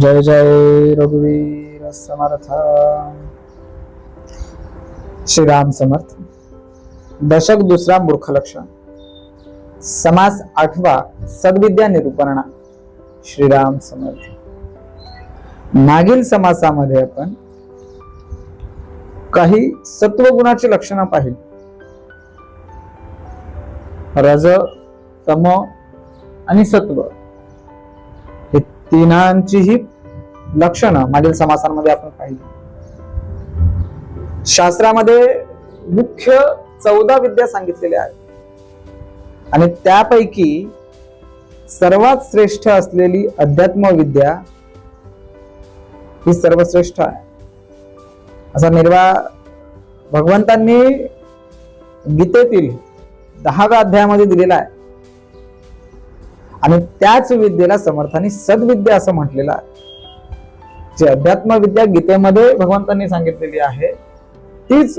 जय जय रघुवीर समर्थ। श्रीराम समर्थ। दशक दुसरा मूर्ख लक्षण समास आठवा सद्विद्या निरूपणा। श्रीराम समर्थ। मागील समासामध्ये आपण काही सत्वगुणाची लक्षणं पाहिली. रज तम आणि सत्व. तिन्हांचीही लक्षणं मागील समासांमध्ये आपण पाहिली. शास्त्रामध्ये मुख्य चौदा विद्या सांगितलेल्या आहेत. आणि त्यापैकी सर्वात श्रेष्ठ असलेली अध्यात्म विद्या ही सर्वश्रेष्ठ आहे. असा निर्वाह भगवंतांनी गीतेतील दहाव्या अध्यायामध्ये दिलेला आहे. आणि त्याच विद्येला समर्थाने सद्विद्या असं म्हटलेलं आहे. जी अध्यात्म विद्या गीतेमध्ये भगवंतांनी सांगितलेली आहे तीच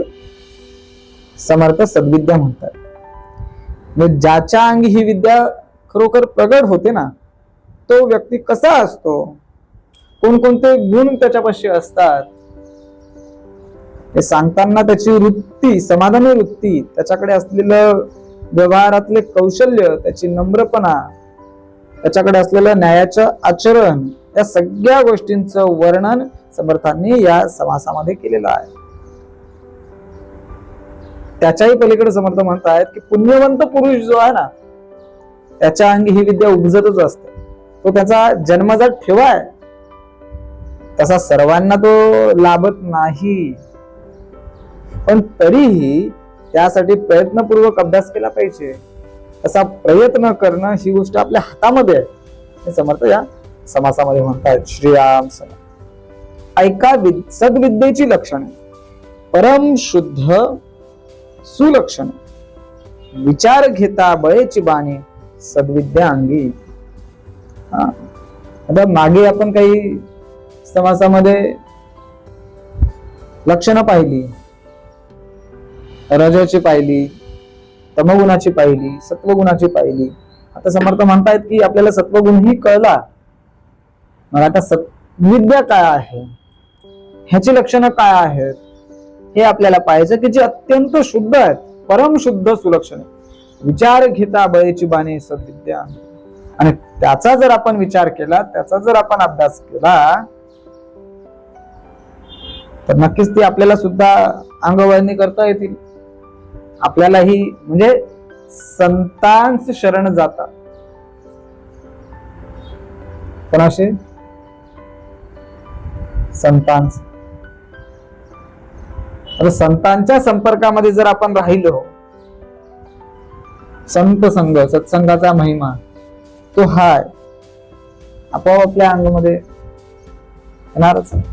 समर्थ सद्विद्या म्हणतात. म्हणजे ज्याच्या अंगी ही विद्या खरोखर प्रगट होते ना तो व्यक्ती कसा असतो? कोणकोणते गुण त्याच्यापाशी असतात? हे सांगताना त्याची वृत्ती समाधानी वृत्ती त्याच्याकडे असलेलं व्यवहारातले कौशल्य त्याची नम्रपणा त्याच्याकडे असलेलं न्यायाचं आचरण या सगळ्या गोष्टींचं वर्णन समर्थांनी या समासामध्ये केलेलं आहे. त्याच्याही पलीकडे समर्थ म्हणतायत की पुण्यवंत पुरुष जो आहे ना त्याच्या अंगी ही विद्या उपजतच असते. तो त्याचा जन्मजात ठेवा आहे. तसा सर्वांना तो लाभत नाही. पण तरीही त्यासाठी प्रयत्नपूर्वक अभ्यास केला पाहिजे. असा प्रयत्न करणं ही गोष्ट आपल्या हातामध्ये आहे. समर्थ या समासामध्ये म्हणतायत श्रीराम समर्थ ऐका विद- सद्विद्येची लक्षणे परम शुद्ध सुलक्षण. विचार घेता बळेची बाणी सद्विद्या अंगी. हा. आता मागे आपण काही समासामध्ये लक्षणं पाहिली रजाची पाहिली तमगुणाची पाहिली सत्वगुणाची पाहिली आता समर्थ म्हणतायत की आपल्याला सत्वगुणही कळला. मग आता सत्विद्या काय आहे? ह्याची लक्षणं काय आहेत? हे आपल्याला पाहायचं की जे अत्यंत शुद्ध आहेत परम शुद्ध सुलक्षण विचार घेता बळेची बाणी सद्विद्या. आणि त्याचा जर आपण विचार केला त्याचा जर आपण अभ्यास केला तर नक्कीच ती आपल्याला सुद्धा अंगवळणी करता येतील. आपल्यालाही म्हणजे संतांच शरण जातात कोणाशी संतांच आता संतांच्या संपर्कामध्ये जर आपण राहिलो संत संघ सत्संगाचा महिमा तो हाय आपोआप आपल्या अंगामध्ये येणारच आहे.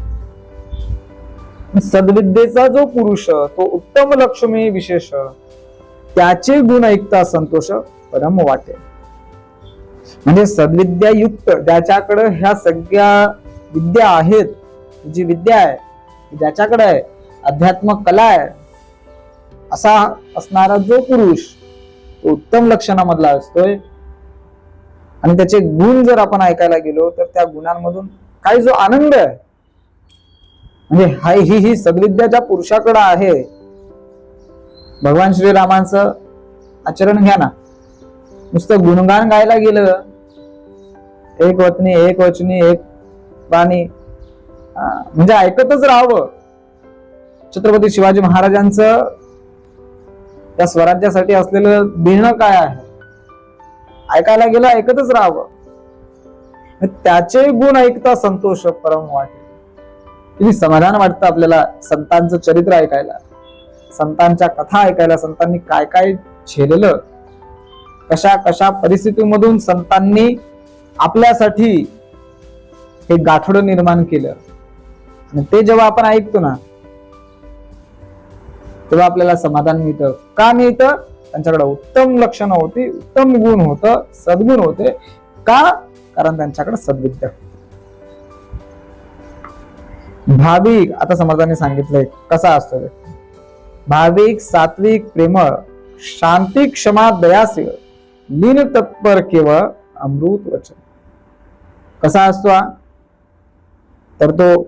सद्विद्येचा जो पुरुष तो उत्तम लक्ष्मी विशेष त्याचे गुण ऐकता संतोष परम वाटे म्हणजे सद्विद्या युक्त ज्याच्याकडे ह्या सगळ्या विद्या आहेत जी विद्या आहे ज्याच्याकडे आहे अध्यात्म कला आहे असा असणारा जो पुरुष तो उत्तम लक्षणामधला असतोय. आणि त्याचे गुण जर आपण ऐकायला गेलो तर त्या गुणांमधून काही जो आनंद आहे म्हणजे हाय ही ही सद्विद्या ज्या पुरुषाकडे आहे भगवान श्रीरामांचं आचरण घ्या ना. नुसतं गुणगान गायला गेलं एक वतनी एक वचनी एक बाणी म्हणजे ऐकतच राहावं. छत्रपती शिवाजी महाराजांचं त्या स्वराज्यासाठी असलेलं देणं काय आहे? ऐकायला गेलं ऐकतच राहावं. त्याचे गुण ऐकता संतोष परम वाटे किती समाधान वाटतं आपल्याला संतांचं चरित्र ऐकायला. संतांच्या कथा ऐकायला संतांनी काय काय झेललं? कशा कशा परिस्थितीमधून संतांनी आपल्यासाठी हे गाठोड निर्माण केलं? आणि ते जेव्हा आपण ऐकतो ना तेव्हा आपल्याला समाधान मिळतं. का मिळतं? त्यांच्याकडे उत्तम लक्षणं होती उत्तम गुण होतं सद्गुण होते. का? कारण त्यांच्याकडे सद्विद्या. होती. भाविक आता समर्थांनी सांगितलंय कसा असतो भाविक सात्विक प्रेमळ शांती क्षमा दयाशील लीन तत्पर केवळ अमृत वचन. कसा असतो तर तो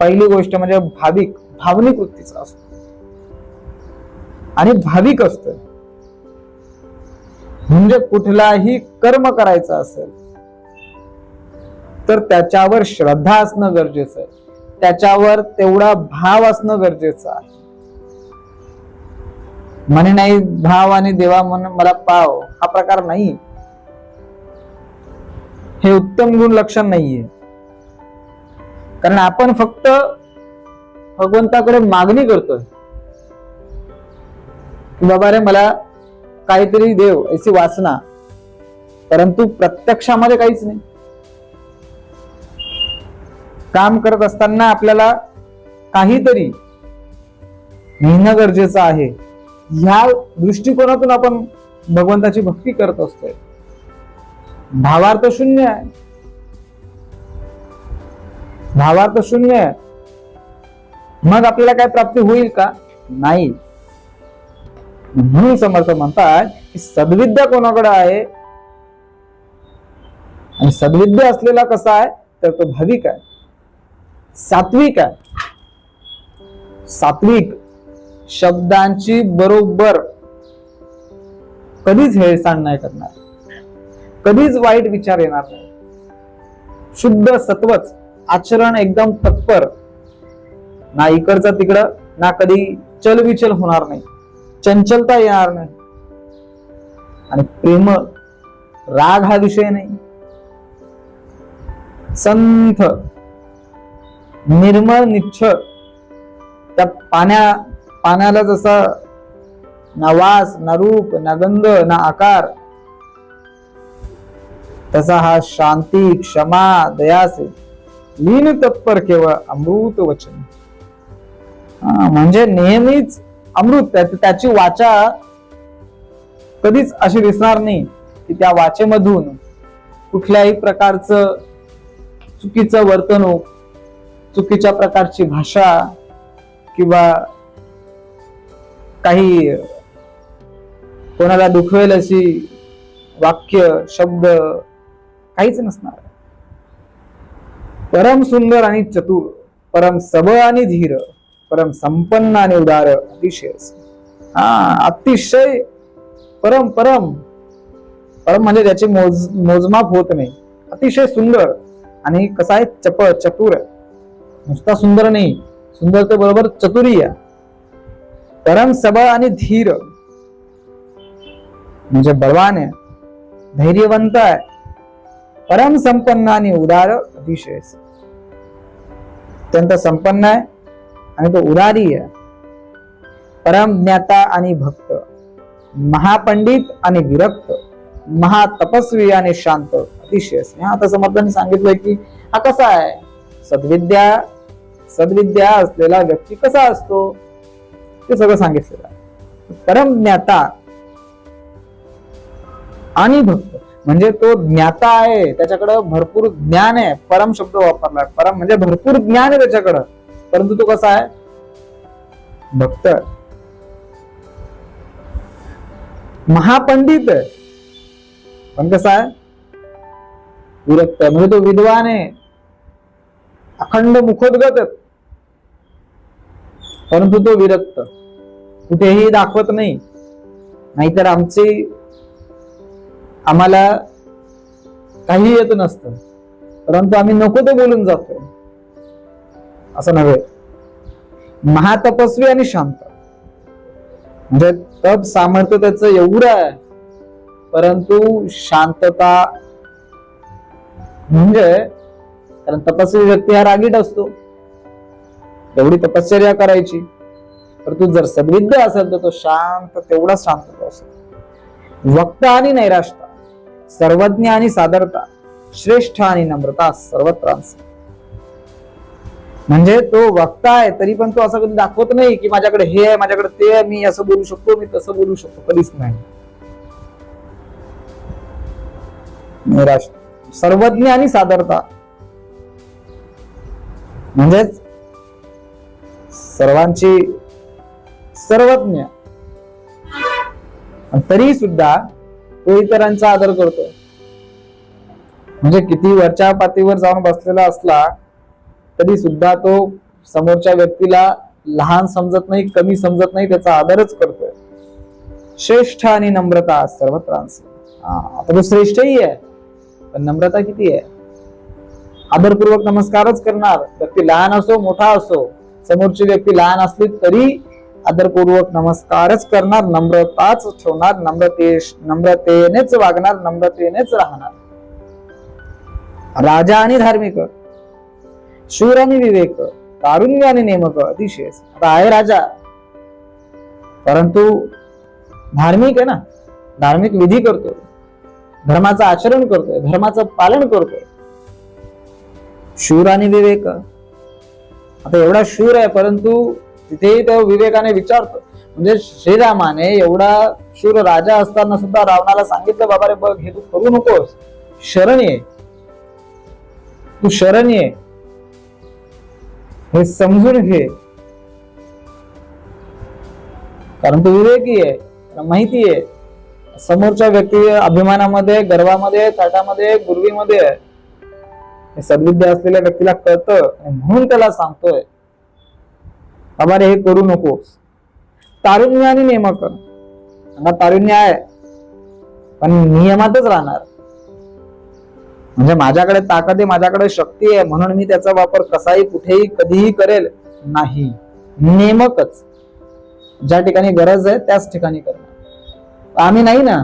पहिली गोष्ट म्हणजे भाविक भावनिक वृत्तीचा असतो. आणि भाविक असतो म्हणजे कुठलाही कर्म करायचं असेल तर त्याच्यावर श्रद्धा असणं गरजेचं आहे. त्याच्यावर तेवढा भाव असणं गरजेचं आहे. म्हणे नाही भाव आणि देवा म्हणून मला पाव हा प्रकार नाही. हे उत्तम गुण लक्षण नाहीये. कारण आपण फक्त भगवंताकडे मागणी करतोय. की बाबा रे मला काहीतरी देव अशी वासना. परंतु प्रत्यक्षामध्ये काहीच नाही. काम करत असताना आपल्याला काहीतरी मिळणं गरजेचं आहे. ह्या दृष्टिकोनातून आपण भगवंताची भक्ती करत असतोय. भावार्थ शून्य आहे. भावार्थ शून्य आहे. मग आपल्याला काय प्राप्ती होईल का? नाही. म्हणून समर्थ म्हणतात की सद्विद्या कोणाकडे आहे? आणि सद्विद्या असलेला कसा आहे? तर तो भाविक आहे. सात्विक आहे. सात्विक शब्दांची बरोबर कधीच हेळसांड नाही करणार. कधीच वाईट विचार येणार नाही. शुद्ध सत्वच आचरण एकदम तत्पर. ना इकडचं तिकडं ना कधी चलविचल होणार नाही. चंचलता येणार नाही. आणि प्रेम राग हा विषय नाही. संथ निर्मळ निच्छळ. त्या पाण्या पाण्याला जसा ना वास ना रूप ना गंध ना आकार तसा हा शांती क्षमा दयासे लीन तत्पर केवळ अमृत वचन. म्हणजे नेहमीच अमृत त्याची वाचा कधीच अशी दिसणार नाही की त्या वाचेमधून कुठल्याही प्रकारचं चुकीचं वर्तणूक चुकीच्या प्रकारची भाषा किंवा काही कोणाला दुखवेल अशी वाक्य शब्द काहीच नसणार. परम सुंदर आणि चतुर परम सबळ आणि धीर परम संपन्न आणि उदार अतिशय हा अतिशय परम परम. परम म्हणजे त्याचे मोज मोजमाप होत नाही. अतिशय सुंदर आणि कसा आहे? चप चतुर. आहे. नुसता सुंदर नाही. सुंदरते बरोबर चतुरी परम सबळ आणि धीर. म्हणजे बलवान आहे. धैर्यवंत आहे. परम संपन्न आणि उदार अतिशय. अत्यंत संपन्न आहे आणि तो उदारी आहे. परम ज्ञाता आणि भक्त. महापंडित आणि विरक्त. महातपस्वी आणि शांत. अतिशय. असे हा आता समर्थांनी सांगितलंय की हा कसा आहे? सद्विद्या सद्विद्या असलेला व्यक्ती कसा असतो? ते सगळं सांगितलेलं आहे. परम ज्ञाता आणि भक्त. म्हणजे तो ज्ञाता आहे त्याच्याकडं भरपूर ज्ञान आहे. परम शब्द वापरला परम म्हणजे भरपूर ज्ञान आहे त्याच्याकडं. परंतु तो कसा आहे? भक्त. महापंडित आहे. पण कसा आहे? विरक्त. म्हणजे तो विद्वान आहे. अखंड मुखोद्गत आहे. परंतु तो विरक्त. कुठेही दाखवत नाही. नाहीतर आमची आम्हाला काही येत नसतं. परंतु आम्ही नको ते बोलून जातो. असं नव्हे. महातपस्वी आणि शांत. म्हणजे तप सामर्थ्य त्याच एवढं आहे. परंतु शांतता म्हणजे कारण तपस्वी व्यक्ती हा रागीट असतो. एवढी तपश्चर्या करायची. परंतु जर सद्विद्या असेल तर तो शांत तेवढाच शांत असतो. वक्ता आणि नैराश्यता सर्वज्ञ आणि सादरता श्रेष्ठ आणि नम्रता सर्वत्र म्हणजे तो वक्ता आहे तरी पण तो असं कधी दाखवत नाही की माझ्याकडे हे आहे माझ्याकडे ते आहे मी असं बोलू शकतो मी तसं बोलू शकतो. कधीच नाही. सर्वज्ञ आणि सादरता. म्हणजेच सर्वांची सर्वज्ञ. तरी सुद्धा तो इतरांचा आदर करतो म्हणजे किती वरच्या पातीवर जाऊन बसलेला असला तरी सुद्धा तो समोरच्या व्यक्तीला लहान समजत नाही कमी समजत नाही त्याचा आदरच करतोय. श्रेष्ठ आणि नम्रता सर्वत्र हा आता तो श्रेष्ठही आहे पण नम्रता किती आहे? आदरपूर्वक नमस्कारच करणार. व्यक्ती लहान असो मोठा असो समोरची व्यक्ती लहान असली तरी आदरपूर्वक नमस्कारच करणार नम्रताच ठेवणार नम्रते नम्रतेनेच वागणार नम्रतेनेच राहणार. राजा आणि धार्मिक शूर आणि विवेक तारुण्य आणि नेमक अतिशय. आता आहे राजा. परंतु धार्मिक आहे ना धार्मिक विधी करतोय. धर्माचं आचरण करतोय धर्माचं पालन करतोय. शूर आणि विवेक आता एवढा शूर आहे परंतु तिथेही तो विवेकाने विचारतो. म्हणजे श्रीरामाने एवढा शूर राजा असताना सुद्धा रावणाला सांगितलं बाबा रे बघ हे तू करू नकोस. शरण ये. तू शरण ये. हे समजून घे. कारण तू विवेकी आहे माहिती आहे. समोरच्या व्यक्ती अभिमानामध्ये गर्वामध्ये ताटामध्ये गुरवीमध्ये आहे. सद्विद्या असलेल्या व्यक्तीला कळतं म्हणून त्याला सांगतोय. बाबा रे हे करू नकोस तारुण्य आणि नेमक आता तारुण्य आहे पण नियमातच राहणार. म्हणजे माझ्याकडे ताकद आहे माझ्याकडे शक्ती आहे म्हणून मी त्याचा वापर कसाही कुठेही कधीही करेल नाही. नेमकच. ज्या ठिकाणी गरज आहे त्याच ठिकाणी करणार. आम्ही नाही ना?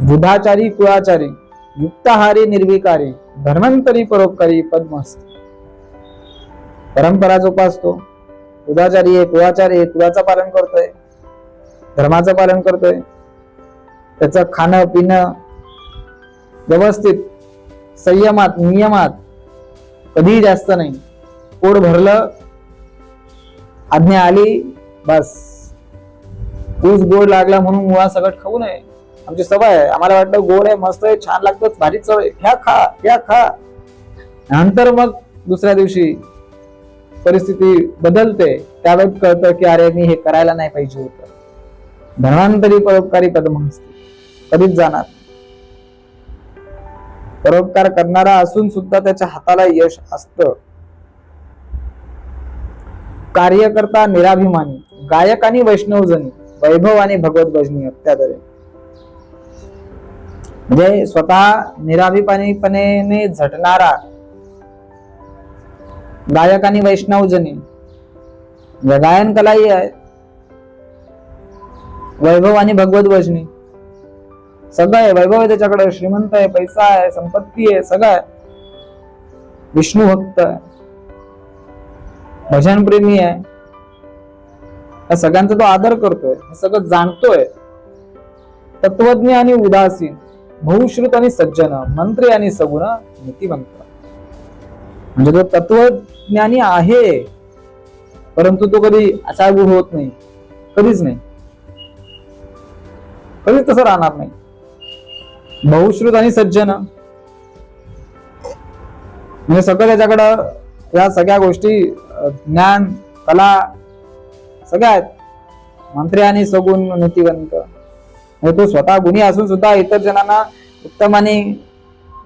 बुधाचारी कुळाचारी. युक्ताहारी निर्विकारी धर्मांतरी परोपकारी पद्मस्त परंपरा जोपासतो. उदाचारी आहे कुळाचारी आहे कुळाचं पालन करतोय. धर्माचं पालन करतोय. त्याचं खाणं पिणं व्यवस्थित संयमात नियमात कधीही जास्त नाही. पोट भरलं आज्ञा आली बस. ऊस गोड लागला म्हणून मुळा सगळं खाऊ नये. आमची सवय आहे. आम्हाला वाटलं गोड आहे मस्त आहे छान लागतं भारी चव आहे. ह्या खा ह्या खा. नंतर मग दुसऱ्या दिवशी परिस्थिती बदलते. त्यावेळेस कळतं की अरे मी हे करायला नाही पाहिजे होतं. धर्मांतरी परोपकारी कदम असते कधीच जाणार परोपकार करणारा असून सुद्धा त्याच्या हाताला यश असत. कार्यकर्ता निराभिमानी गायक आणि वैष्णवजनी वैभव आणि भगवत भजनी अत्यादरे. म्हणजे स्वतः निराभिमानीपणे झटणारा गायक आणि वैष्णवजनी गायन कलाही आहे वैभव आणि भगवत भजनी सगळं आहे वैभव आहे त्याच्याकडे श्रीमंत आहे पैसा आहे संपत्ती आहे सगळं आहे. विष्णू भक्त आहे. भजन प्रेमी आहे. या सगळ्यांचा तो आदर करतोय सगळं जाणतोय. तत्वज्ञ आणि उदासीन. बहुश्रुत आणि सज्जन मंत्री आणि सगुण नीतिवंत म्हणजे तो तत्वज्ञानी आहे परंतु तो कधी अचागूढ होत नाही. कधीच नाही. कधीच तसं राहणार नाही. बहुश्रुत आणि सज्जन. म्हणजे सगळं त्याच्याकडं या सगळ्या गोष्टी ज्ञान कला सगळ्या आहेत. मंत्री आणि सगुण नीतिवंत तो स्वतः गुन्हे असून सुद्धा इतर जणांना उत्तम आणि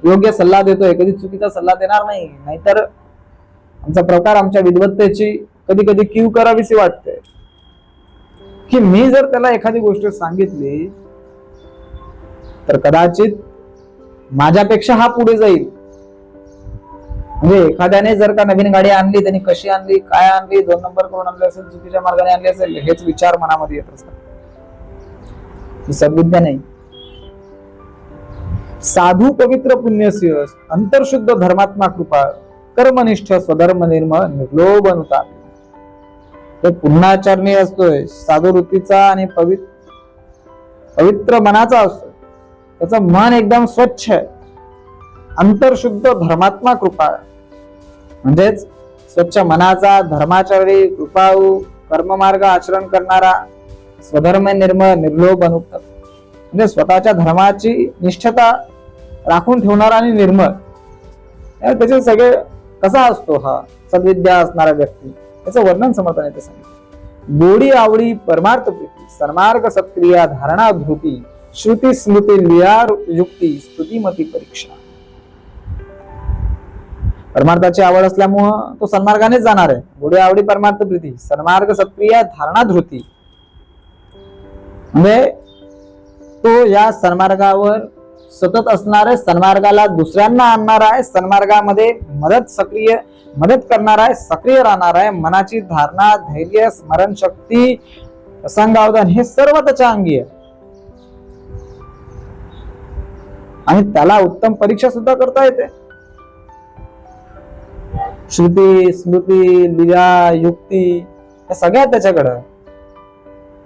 योग्य सल्ला देतोय. कधी चुकीचा सल्ला देणार नाही. नाहीतर आमचा प्रकार आमच्या विद्वत्तेची कधी कधी क्यू करावीशी वाटते. की मी जर त्याला एखादी गोष्ट सांगितली तर कदाचित माझ्यापेक्षा हा पुढे जाईल. म्हणजे एखाद्याने जर का नवीन गाडी आणली त्यांनी कशी आणली काय आणली दोन नंबर करून आणली असेल चुकीच्या मार्गाने आणली असेल हेच विचार मनामध्ये येत असतात. ही सद्विद्या नाही. साधू पवित्र पुण्यस्य अंतरशुद्ध धर्मात्मा कृपा कर्मनिष्ठ स्वधर्म निर्मळ निर्लोभ अनुताप. तो पुन्हाचरणी असतोय. साधू वृत्तीचा आणि पवित्र पवित्र मनाचा असतो त्याचं मन एकदम स्वच्छ आहे. अंतरशुद्ध धर्मात्मा कृपा. म्हणजेच स्वच्छ मनाचा धर्माचारी कृपाऊ कर्ममार्ग आचरण करणारा स्वधर्म निर्मळ निर्लोभ अनुक्त म्हणजे स्वतःच्या धर्माची निष्ठता राखून ठेवणारा आणि निर्मळ. त्याचे सगळे कसा असतो हा? सद्विद्या असणारा व्यक्ती. त्याचं वर्णन समर्थन येते सांगितलं. गोडी आवडी परमार्थ प्रीती सन्मार्ग सत्क्रिया धारणा धृती श्रुती स्मृती लिया युक्ती स्तुतीमती परीक्षा. परमार्थाची आवड असल्यामुळं तो सन्मार्गानेच जाणार आहे. गोडी आवडी परमार्थ प्रीती सन्मार्ग सत्क्रिया धारणा धृती. म्हणजे तो या सन्मार्गावर सतत असणार आहे सन्मार्गाला दुसऱ्यांना आणणार आहे. सन्मार्गामध्ये मदत सक्रिय मदत करणार आहे सक्रिय राहणार आहे. मनाची धारणा धैर्य स्मरणशक्ती प्रसंगावधान हे सर्व त्याच्या अंगी आहे. आणि त्याला उत्तम परीक्षा सुद्धा करता येते. श्रुती स्मृती लिया युक्ती या सगळ्या त्याच्याकडं.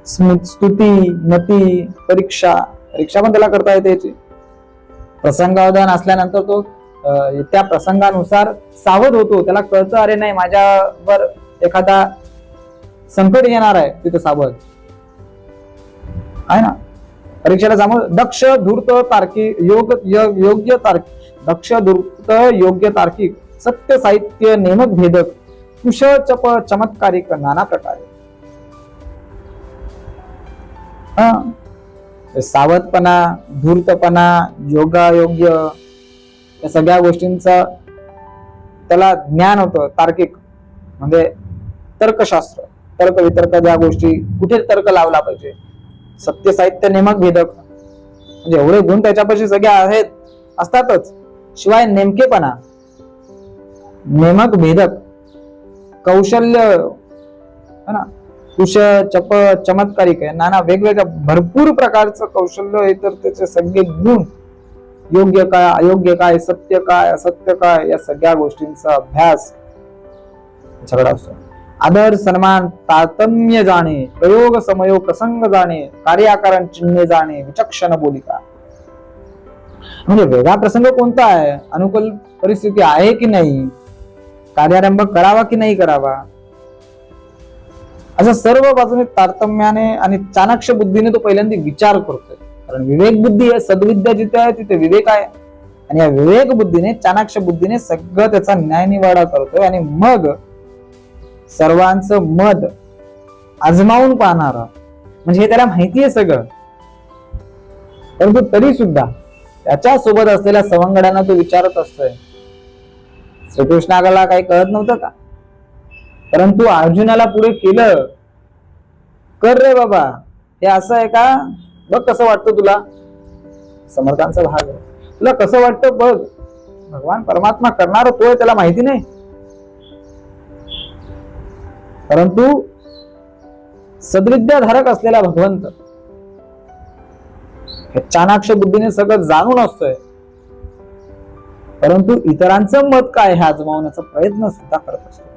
स्तुती मती परीक्षा. परीक्षा पण त्याला करता येते याची. प्रसंगावधान असल्यानंतर तो त्या प्रसंगानुसार सावध होतो. त्याला कळतं अरे नाही माझ्यावर एखादा संकट येणार आहे तिथं सावध. आहे ना? परीक्षेला जाम दक्ष धूर्त तार्किक योग य- योग्य तार्किक दक्ष धूर्त योग्य तार्किक सत्य साहित्य नेमक भेदक कुश चप चमत्कारिक नाना प्रकारे. हा. सावधपणा धूर्तपणा योगायोग्य या सगळ्या गोष्टींचा त्याला ज्ञान होतं तार्किक. म्हणजे तर्कशास्त्र तर्क वितर्क ज्या गोष्टी कुठे तर्क लावला पाहिजे? सत्य साहित्य नेमक भेदक. म्हणजे एवढे गुण त्याच्यापाशी सगळे आहेत असतातच. शिवाय नेमकेपणा नेमक भेदक कौशल्य है ना? कुश चप चमत्कारिक आहे. नाना वेगवेगळ्या भरपूर प्रकारचं कौशल्य आहे तर त्याचे सगळे गुण योग्य काय अयोग्य काय सत्य काय असत्य काय या सगळ्या गोष्टींचा अभ्यास सगळा असतो. आदर सन्मान तारतम्य जाणे प्रयोग समयोग प्रसंग जाणे कार्याकारण चिन्हे जाणे विचक्षण बोलिका. म्हणजे वेगळा प्रसंग कोणता आहे? अनुकूल परिस्थिती आहे की नाही? कार्यारंभ करावा की नाही करावा? अशा सर्व बाजूने तारतम्याने आणि चाणाक्ष बुद्धीने तो पहिल्यांदा विचार करतोय. कारण विवेक बुद्धी आहे सद्विद्या जिथे आहे तिथे विवेक आहे. आणि या विवेक बुद्धीने चाणाक्ष बुद्धीने सगळं त्याचा न्याय निवाडा करतोय आणि मग सर्वांचं मत आजमावून पाहणारा म्हणजे हे त्याला माहिती आहे सगळं. परंतु तरी सुद्धा त्याच्या सोबत असलेल्या सवंगड्यांना तो विचारत असतोय. श्रीकृष्णाला काही कळत नव्हतं का? परंतु अर्जुनाला पुढे केलं. कर रे बाबा. हे असं आहे का? बघ कसं वाटतं तुला. समर्थांचा भाग आहे. तुला कसं वाटतं बघ. भगवान परमात्मा करणार तो आहे त्याला माहिती नाही. परंतु सद्विद्याधारक असलेला भगवंत चाणाक्ष बुद्धीने सगळं जाणून असतोय. परंतु इतरांचं मत काय हे आजमावण्याचा प्रयत्न सुद्धा करत असतो.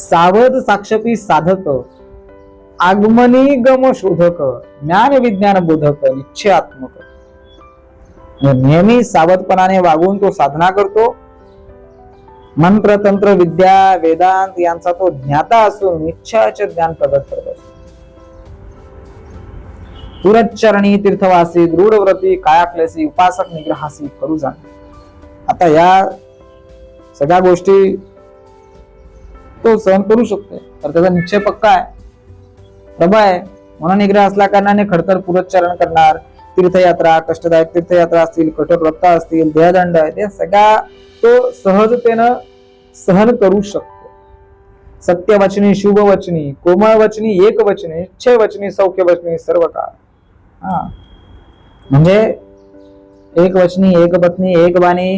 सावध साक्षपी साधक आगमनी गम शोधक ज्ञान विज्ञान बोधक निश्चयात्मक. नेहमी सावधपणाने वागून तो साधना करतो. मंत्र तंत्र विद्या वेदांत यांचा तो ज्ञाता असून निश्चयाचे ज्ञान प्रगत करत असतो. पुरच्चरणी तीर्थवासी दृढव्रती कायाक्लेसी उपासक निग्रहासी करू जाणे आता या सगळ्या गोष्टी तो सहन करू शकतो. तर त्याचा निश्चय पक्का आहे. प्रभा आहे मननिग्रह असल्या कारणाने खडतर पुरच्चरण करणार. तीर्थयात्रा कष्टदायक तीर्थयात्रा असतील कठोर व्रत असतील देहदंड आहे ते सगळा तो सहजतेनं सहन करू शकतो. सत्यवचनी शुभवचनी कोमळवचनी एकवचनी इच्छे वचनी सौख्य वचनी सर्व काळ हा. म्हणजे एक वचनी एक पत्नी एक वाणी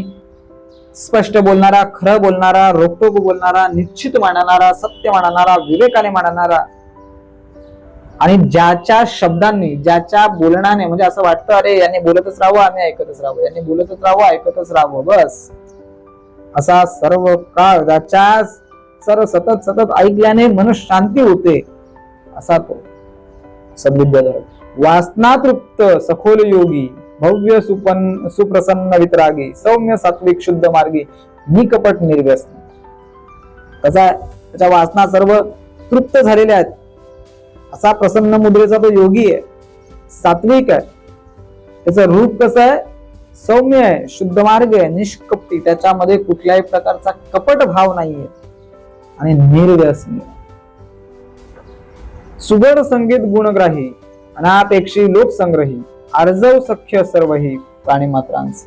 स्पष्ट बोलणारा खरं बोलणारा रोखटोक बोलणारा निश्चित मानणारा सत्य मानणारा विवेकाने मानणारा आणि ज्याच्या शब्दांनी ज्याच्या बोलण्याने म्हणजे असं वाटतं अरे यांनी बोलतच राहावं आम्ही ऐकतच राहावं. यांनी बोलतच राहावं ऐकतच राहावं. बस. असा सर्व काळ ज्याच्या सर्व सतत सतत ऐकल्याने मन शांती होते. असा तो. समृद्ध वाचना तृप्त सखोल योगी. भव्य सुपन सुप्रसन्न वितरागी सौम्य सात्विक शुद्ध मार्गी निकपट निर्व्यस्त. कसा त्याच्या वासना सर्व तृप्त झालेल्या आहेत. असा प्रसन्न मुद्रेचा तो योगी आहे. सात्विक आहे. त्याचं रूप कसं आहे? सौम्य आहे शुद्ध मार्ग आहे निष्कपटी. त्याच्यामध्ये कुठल्याही प्रकारचा कपट भाव नाहीये. आणि निर्व्यसनीय आहे. सुगड संगीत गुणग्राही अनापेक्षी लोकसंग्रही. अर्जव सख्य सर्व ही प्राणी मात्रांच.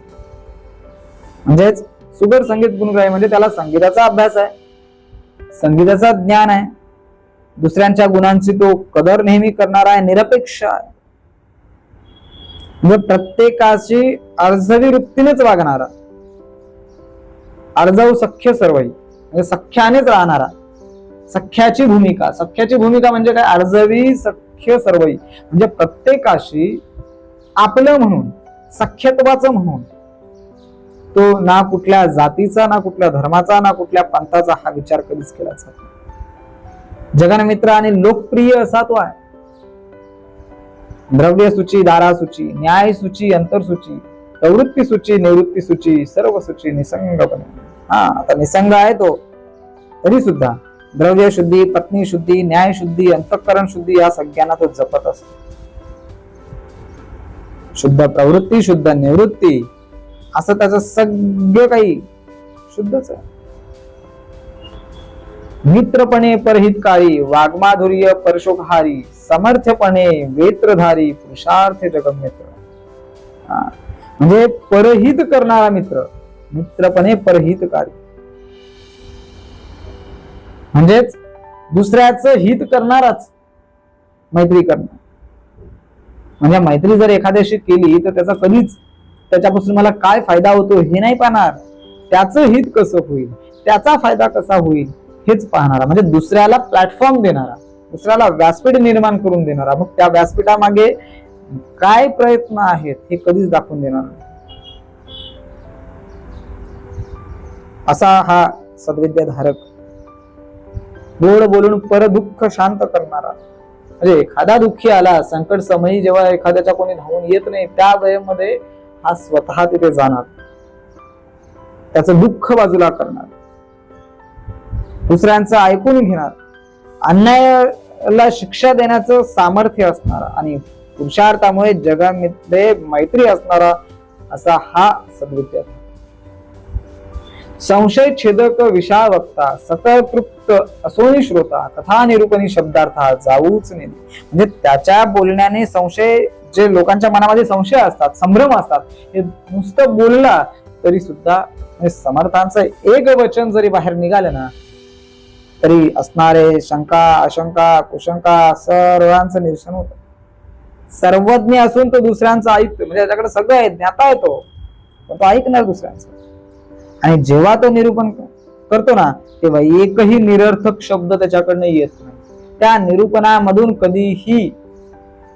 म्हणजेच सुगर संगीत गुणग्राही म्हणजे त्याला संगीताचा अभ्यास आहे. संगीताचा ज्ञान आहे. दुसऱ्यांच्या गुणांची तो कदर नेहमी करणारा आहे निरपेक्ष आहे. म्हणजे प्रत्येकाशी अर्जवी वृत्तीनेच वागणारा. अर्जव सख्य सर्वही म्हणजे सख्यानेच राहणारा. सख्याची भूमिका सख्याची भूमिका म्हणजे काय? अर्जवी सख्य सर्वही म्हणजे प्रत्येकाशी आपलं म्हणून सख्यत्वाचं म्हणून. तो ना कुठल्या जातीचा ना कुठल्या धर्माचा ना कुठल्या पंथाचा हा विचार कधीच केला जात नाही. जगनमित्र आणि लोकप्रिय असा तो आहे. द्रव्य सूची दारा सूची न्याय सूची अंतरसूची प्रवृत्ती सूची निवृत्ती सूची सर्व सूची निसंगपणे हा आता निसंग आहे तो. तरी सुद्धा द्रव्य शुद्धी पत्नी शुद्धी न्याय शुद्धी अंतःकरण शुद्धी या सगळ्यांना तो जपत असतो. शुद्ध प्रवृत्ती शुद्ध निवृत्ती असं त्याचं सगळं काही शुद्धच आहे. मित्रपणे परहितकारी वाग्माधुर्य परशोकहारी समर्थपणे वेत्रधारी पुरुषार्थ जगमित्र हा. म्हणजे परहित करणारा मित्र मित्रपणे परहितकारी. म्हणजेच दुसऱ्याचं हित करणाराच मैत्री करणार. म्हणजे मैत्री जर एखाद्याशी केली तर त्याचा कधीच त्याच्यापासून मला काय फायदा होतो हे नाही पाहणार. त्याचं हित कसं होईल? त्याचा फायदा कसा होईल? हेच पाहणारा. म्हणजे दुसऱ्याला प्लॅटफॉर्म देणारा. दुसऱ्याला व्यासपीठ निर्माण करून देणारा. मग त्या व्यासपीठामागे काय प्रयत्न आहेत हे कधीच दाखवून देणार नाही. असा हा सद्विद्याधारक. गोड बोलून पर दुःख शांत करणारा. म्हणजे एखादा दुःखी आला संकट समयी जेव्हा एखाद्याच्या कोणी धावून येत नाही त्या वेळेमध्ये हा स्वतः तिथे जाणार. त्याचं दुःख बाजूला करणार. दुसऱ्यांचं ऐकून घेणार. अन्यायाला शिक्षा देण्याचं सामर्थ्य असणार आणि पुरुषार्थामुळे जगामध्ये मैत्री असणारा असा हा सद्विद्या संशय छेदक विशाळ वक्ता सततृप्त असोनी श्रोता कथा निरूपणी शब्दार्था जाऊच नेली म्हणजे त्याच्या बोलण्याने संशय जे लोकांच्या मनामध्ये संशय असतात संभ्रम असतात हे नुसतं बोलला तरी सुद्धा म्हणजे समर्थांचं एक वचन जरी बाहेर निघालं ना तरी असणारे शंका अशंका कुशंका सर्वांचं निरसन होत. सर्वज्ञ असून तो दुसऱ्यांचं ऐकतो म्हणजे त्याच्याकडे सगळं आहे ज्ञाता येतो पण तो ऐकणार दुसऱ्यांचं. आणि जेव्हा तो निरूपण करतो ना तेव्हा एकही निरर्थक शब्द त्याच्याकडनं येत नाही. त्या निरूपणामधून कधीही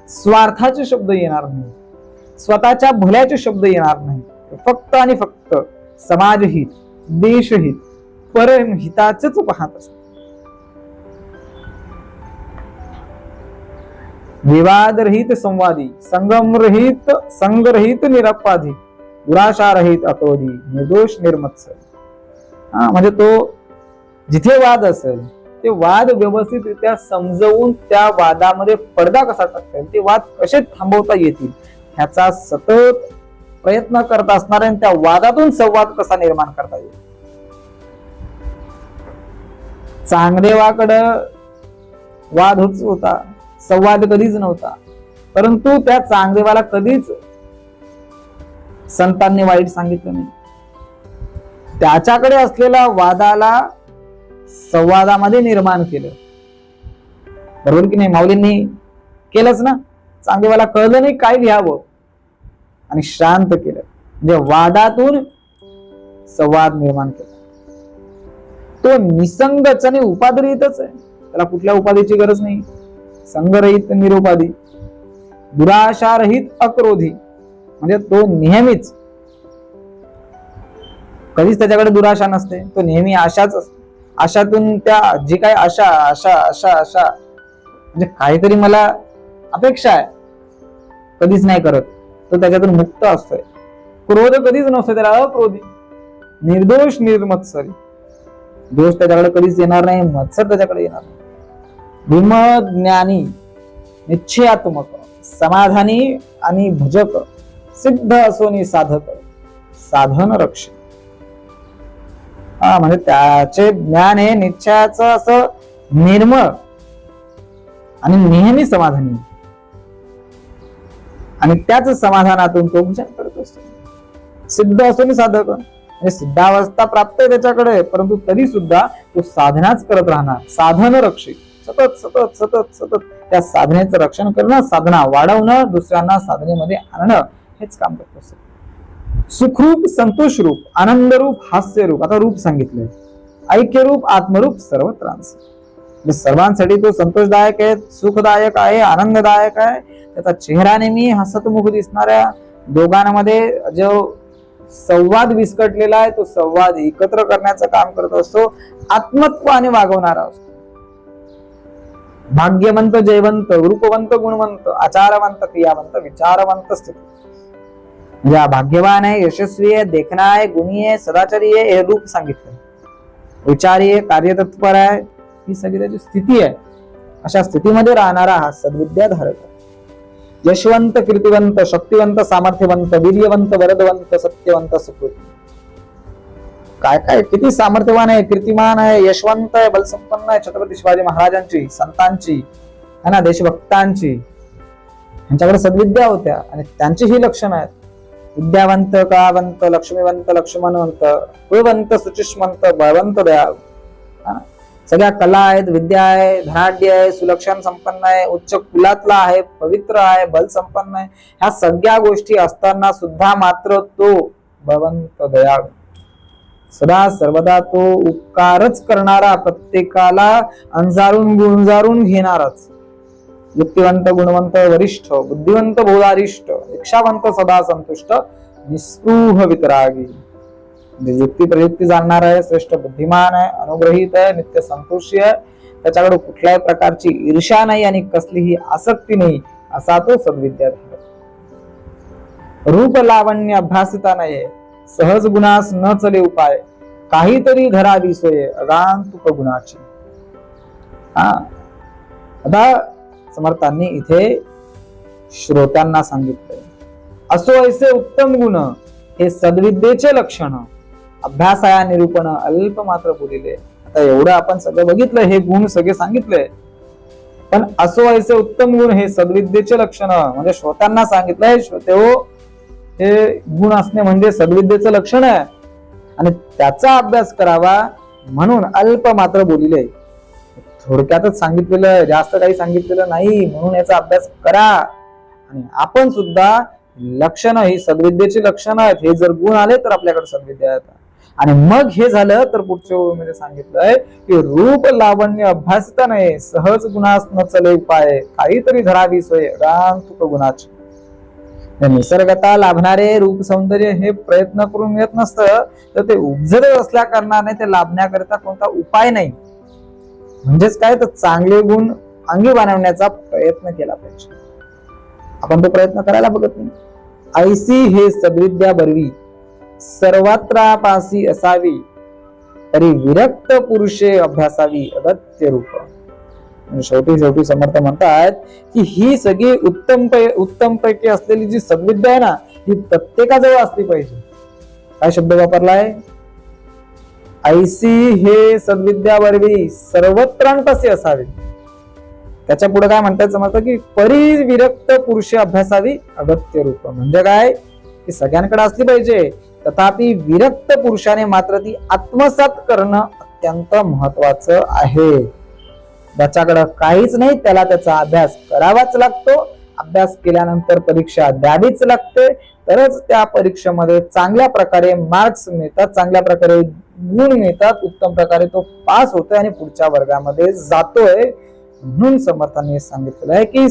स्वार्थाचे शब्द येणार नाही. स्वतःच्या भल्याचे शब्द येणार नाही. फक्त आणि फक्त समाजहित देशहित परमहिताचेच पाहत असत. विवादरहित संवादी संगमरहित संगरहित निरपाधी दुराशारहित अतोधी निर्दोष निर्मत्सर. हा म्हणजे तो जिथे वाद असेल ते वाद व्यवस्थितरित्या समजवून त्या वादामध्ये पडदा कसा टाकता येईल ते वाद कसे थांबवता येतील ह्याचा सतत प्रयत्न करत असणार आणि त्या वादातून संवाद कसा निर्माण करता येईल? चांगदेवाकडं वाद होत होता संवाद कधीच नव्हता परंतु त्या चांगदेवाला कधीच संतांनी वाईट सांगितलं नाही. त्याच्याकडे असलेल्या वादाला संवादामध्ये निर्माण केलं. बरोबर की नाही? माऊलींनी केलंच ना? चांगदेवाला कळलं नाही काय घ्यावं आणि शांत केलं. म्हणजे वादातून संवाद निर्माण केला. तो निसंगच आणि उपाधिरहितच आहे. त्याला कुठल्या उपाधीची गरज नाही. संगरहित निरुपाधी. दुराशारहित अक्रोधी. म्हणजे तो नेहमीच कधीच त्याच्याकडे दुराशा नसते तो नेहमी आशाच असतो. आशातून त्या जी काही आशा आशा आशा आशा म्हणजे काहीतरी मला अपेक्षा आहे कधीच नाही करत तो त्याच्यातून मुक्त असतोय. क्रोध कधीच नसतो त्याला अक्रोधी. निर्दोष निर्मत्सरी. दोष त्याच्याकडे कधीच येणार नाही मत्सर त्याच्याकडे येणार नाही. ज्ञानी निश्चयात्मक समाधानी आणि भजक. सिद्ध असोनी साधक. साधन रक्ष हा म्हणजे त्याचे ज्ञान हे निश्चयाचं असं निर्मळ आणि नेहमी समाधानी. आणि त्याच समाधानातून तो विचार करत असतो. सिद्ध असोनी साधक. म्हणजे सिद्धावस्था प्राप्त आहे त्याच्याकडे परंतु तरी सुद्धा तो साधनाच करत राहणार. साधन रक्षित. सतत सतत सतत सतत त्या साधनेचं रक्षण करणं साधना वाढवणं दुसऱ्यांना साधनेमध्ये आणणं हेच काम करत असतो. सुखरूप संतोष रूप आनंद रूप हास्य रूप आता रूप सांगितलंय. ऐक्य रूप आत्मरूप सर्वत्र म्हणजे सर्वांसाठी तो संतोषदायक आहे सुखदायक आहे आनंददायक आहे. त्याचा चेहरा नेहमी हसतमुख दिसणाऱ्या दोघांमध्ये जो संवाद विस्कटलेला आहे तो संवाद एकत्र करण्याचं काम करत असतो आत्मत्वाने वागवणारा असतो. भाग्यवंत जयवंत रूपवंत गुणवंत आचारवंत क्रियावंत विचारवंत स्थिती. या भाग्यवान आहे यशस्वी आहे देखणा आहे गुणी आहे सदाचारी आहे हे रूप सांगितलं. विचारी आहे कार्यतत्पर आहे ही सगळी त्याची स्थिती आहे अशा स्थितीमध्ये राहणारा हा सद्विद्याधारक. यशवंत कीर्तिवंत शक्तिवंत सामर्थ्यवंत वीर्यवंत वरदवंत सत्यवंत सुकृत. काय काय? किती सामर्थ्यवान आहे कीर्तिमान आहे यशवंत आहे बलसंपन्न आहे छत्रपती शिवाजी महाराजांची संतांची है ना देशभक्तांची. यांच्याकडे सद्विद्या होत्या आणि त्यांची ही लक्षणं आहेत. विद्यावंत कावंत लक्ष्मीवंत लक्ष्मणवंत कुळवंत सुचिष्मंत बळवंत दयाळ सगळ्या कला आहेत विद्या आहे धनाढ्य आहे सुलक्षण संपन्न आहे उच्च कुलातला आहे पवित्र आहे बल संपन्न आहे. ह्या सगळ्या गोष्टी असताना सुद्धा मात्र तो बळवंत दयाळ सदा सर्वदा तो उपकारच करणारा प्रत्येकाला अंजारून गुंजारून घेणाराच. युक्तिवंत गुणवंत वरिष्ठ बुद्धिवंत बहुधारिष्ट दीक्षावंत सदा संतुष्ट निस्पृह वितरागी. म्हणजे युक्ती प्रयुक्ती जाणणार आहे श्रेष्ठ बुद्धिमान आहे अनुग्रहित आहे नित्य संतोषी आहे. त्याच्याकडे कुठल्याही प्रकारची ईर्षा नाही आणि कसलीही आसक्ती नाही असा तो सद्विद्यार्थी. रूप लावण्य अभ्यासिता नाही सहज गुणास न चले उपाय. काहीतरी धरावी सोय अगांतुक गुणाची. हा. आता समर्थांनी इथे श्रोत्यांना सांगितलंय असो ऐसे उत्तम गुण हे सद्विद्येचे लक्षण. अभ्यासाया निरूपण अल्प मात्र बोलिले. आता एवढं आपण सगळं बघितलं हे गुण सगळे सांगितले. पण असो ऐसे उत्तम गुण हे सद्विद्येचे लक्षण. म्हणजे श्रोत्यांना सांगितलंय श्रोते हो हे गुण असणे म्हणजे सद्विद्येचं लक्षण आहे. आणि त्याचा अभ्यास करावा म्हणून अल्प मात्र बोलिले. थोडक्यातच सांगितलेलं जास्त काही सांगितलेलं नाही म्हणून याचा अभ्यास करा. आणि आपण सुद्धा लक्षणं ही सद्विद्येची लक्षणं आहेत हे जर गुण आले तर आपल्याकडे सद्विद्या आहेत. आणि मग हे झालं तर पुढच्या ओळीमध्ये सांगितलंय की रूप लावण्य अभ्यासता नाही सहज गुणास न चले उपाय काहीतरी धरावी सोय राम तुक गुणाची निसर्गता लाभणारे रूप सौंदर्य हे प्रयत्न करून येत नसतं तर ते उपजत असल्या कारणाने ते लाभण्याकरिता कोणता उपाय नाही. म्हणजेच काय तर चांगले गुण अंगी बनवण्याचा प्रयत्न केला पाहिजे. आपण तो प्रयत्न करायला बघत नाही. ऐसी हे सद्विद्या बरवी सर्वत्रापासी असावी तरी विरक्त पुरुषे अभ्यासावी अगत्य रूप. शेवटी शेवटी समर्थ म्हणतात की ही सगळी उत्तम पै- उत्तम पैकी असलेली जी सद्विद्या आहे ना ही प्रत्येकाजवळ असली पाहिजे. काय शब्द वापरलाय? ऐसी हे सद्विद्या वरवी सर्वत्रांपासी असावे. त्याच्या पुढे काय म्हणतात समजतं की परी विरक्त पुरुष अभ्यासावी अगत्य रूप. म्हणजे काय? की सगळ्यांकडे असली पाहिजे तथापि विरक्त पुरुषाने मात्र ती आत्मसात करणं अत्यंत महत्वाचं आहे. ज्याच्याकडं काहीच नाही त्याला त्याचा अभ्यास करावाच लागतो. अभ्यास केल्यानंतर परीक्षा द्यावीच लागते. तरच त्या परीक्षेमध्ये चांगल्या प्रकारे मार्क्स मिळतात चांगल्या प्रकारे गुण मिळतात उत्तम प्रकारे तो पास होतोय आणि पुढच्या वर्गामध्ये जातोय. म्हणून समर्थांनी सांगितलेलं आहे की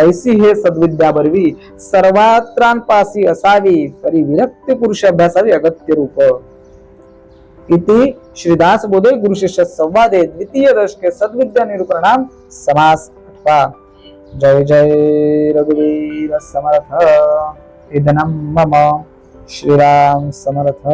ऐसी हे सद्विद्या बरवी सर्वात्रांपासी असावी तरी विरक्त पुरुष अभ्यासावी अगत्य रूप. इति श्रीदास बोधे गुरु शिष्य संवादे द्वितीय दशके सद्विद्या निरूपणाम समास आठवा जय जय रघुवीर समर्थ इदनम मम श्रीराम समर्थ.